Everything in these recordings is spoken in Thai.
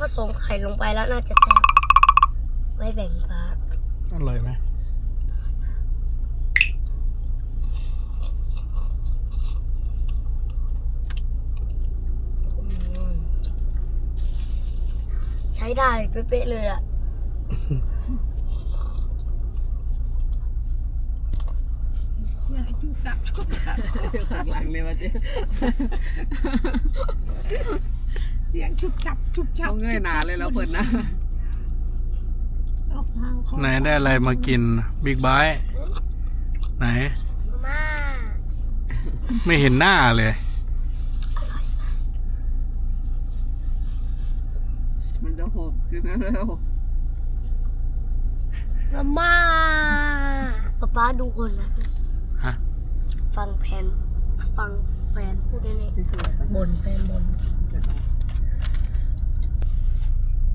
ผสมไข่ลงไปแล้วน่าจะแซ่บไว้แบ่งป้าอร่อยไหมอืมใช้ได้เป๊ะๆเลยอะข้างหลังเลยวะเจ๊เสียงชุบจับชุบจับเขาเงยหนาเลยแล้วเปิดนะออกมาเขาไหนได้อะไรมากินบิ๊กไบต์ไหน มาไม่เห็นหน้าเลย มันจะหกขึ้นแล้วมาม่าป๊าป๊าดูคนนะฮะ ฟังแผนฟังแฟนพูดได้เลยบนแฟนบน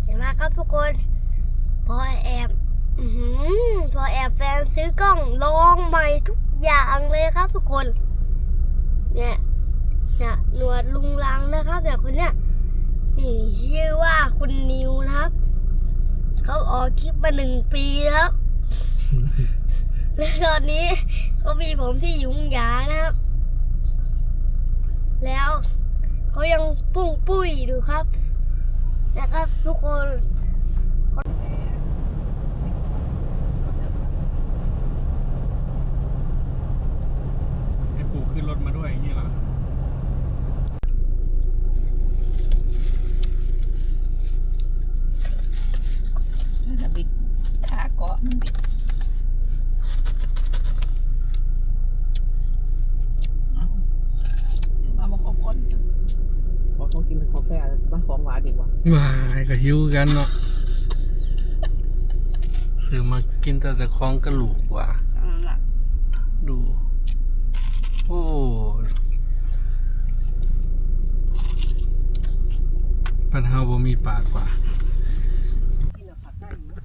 เห็นไหม ครับทุกคนพอแอบอื้อหือพอแอบแฟนซื้อกล้องลองใหม่ทุกอย่างเลยครับทุกคน เนี่ยเนี่ยหนวดลุงลังนะครับแบบคนเนี้ยนี่ชื่อว่าคุณนิวนะครับ เขาออกคลิปมาหนึ่งปีครับ และตอนนี้เขามีผมที่ยุงยางนะครับ แล้วเขายังปุ้งปุ้ยดูครับ นะครับทุกคน ให้ปู่ขึ้นรถมาด้วยอย่างนี้เหรอ บิดขาเกาะมันบิดเอาเดี๋ยวมาบอกเขาก่อน พอเขากินกาแฟแล้วจะมาของห วานดีกว่าว้ายก็หิวกันเนาะซื้อมากินแต่จะคล้องกระหลูกว่ะเอาดู โอ้ปัญหาบ่มีปากว่ะกินแล้วผัดได้อยู่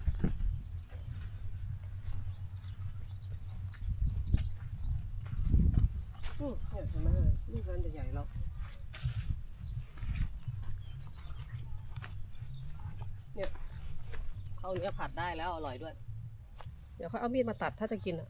อืมเนี่ยเห็นไหมลูกนั้นจะใหญ่แล้ว เนี่ย เขาเนื้อผัดได้แล้วอร่อยด้วย เดี๋ยวเขาเอามีดมาตัดถ้าจะกินอะ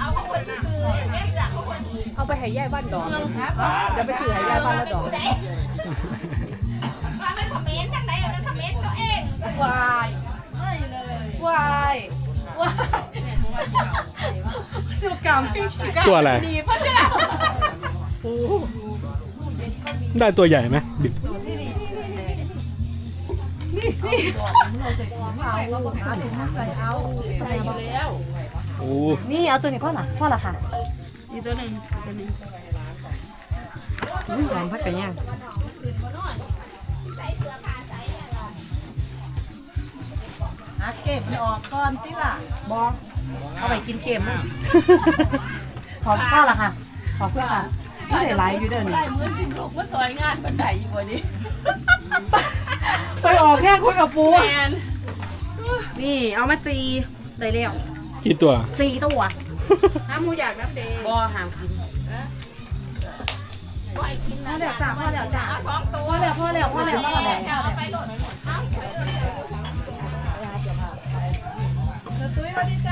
เอาไป ให้ย่ายบ้านดอกเดี๋ยวไปซื้อให้ย่ายบ้านแล้วดอกฟังในคอมเมนต์ทางไหนเอาในคอมเมนต์ตัวเองวายวายวายดูกรรมพี่ชิกตัวอะไร ดีปะเนี่ยได้ตัวใหญ่ไหมบิ๊กใส่เอาใส่อยู่แล้ว โอ้ นี่เอาตัวนี้พ่อหรอพ่อหรอค่ะ อีกตัวหนึ่งตัวหนึ่งอุ้ยหอมพักไก่ย่างหาเก็บมันออกก่อนติล่ะบอเอาไปกินเกมมั้งขอบพ่อหรอค่ะ ขอบคุณค่ะไม่ได้ไลฟ์อยู่เด้อนี่ได้มือกินลูกมาซอยงานบันไดอยู่วันนี้ไปออกแค่คุยกับปูแมนนี่เอามาจีได้แล้วกี่ตัวจีตัว ถ้ามูอยากน้ำเดงบอห้ามกินบ่อยกินพ่อนะแล้วจ้าพ่อแล้วจ้าเอาสองตัวพ่อแล้วพ่อแล้วพ่อแล้วพ่อแล้วเอาไปโหลดเอาไปเออตุ้ยมาดิจ้า